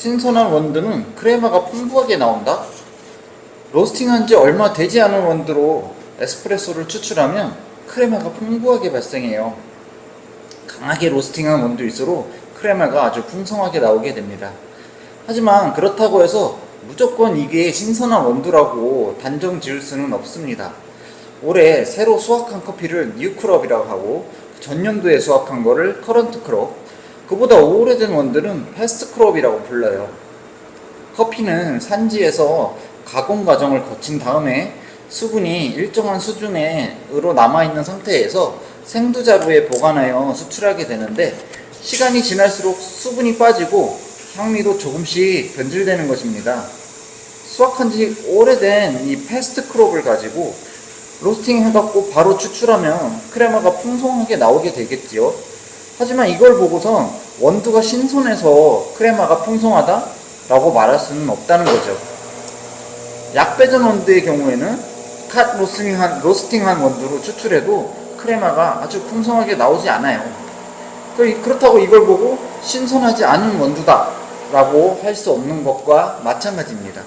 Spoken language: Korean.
신선한 원두는 크레마가 풍부하게 나온다? 로스팅한 지 얼마 되지 않은 원두로 에스프레소를 추출하면 크레마가 풍부하게 발생해요. 강하게 로스팅한 원두일수록 크레마가 아주 풍성하게 나오게 됩니다. 하지만 그렇다고 해서 무조건 이게 신선한 원두라고 단정 지을 수는 없습니다. 올해 새로 수확한 커피를 뉴크롭이라고 하고 전년도에 수확한 거를 커런트 크롭 그보다 오래된 원두는 패스트 크롭이라고 불러요. 커피는 산지에서 가공 과정을 거친 다음에 수분이 일정한 수준으로 남아있는 상태에서 생두자루에 보관하여 수출하게 되는데 시간이 지날수록 수분이 빠지고 향미도 조금씩 변질되는 것입니다. 수확한 지 오래된 이 패스트 크롭을 가지고 로스팅 해갖고 바로 추출하면 크레마가 풍성하게 나오게 되겠지요. 하지만 이걸 보고선 원두가 신선해서 크레마가 풍성하다? 라고 말할 수는 없다는 거죠. 약배전 원두의 경우에는 컷 로스팅한, 로스팅한 원두로 추출해도 크레마가 아주 풍성하게 나오지 않아요. 그- 그렇다고 이걸 보고 신선하지 않은 원두다 라고 할 수 없는 것과 마찬가지입니다.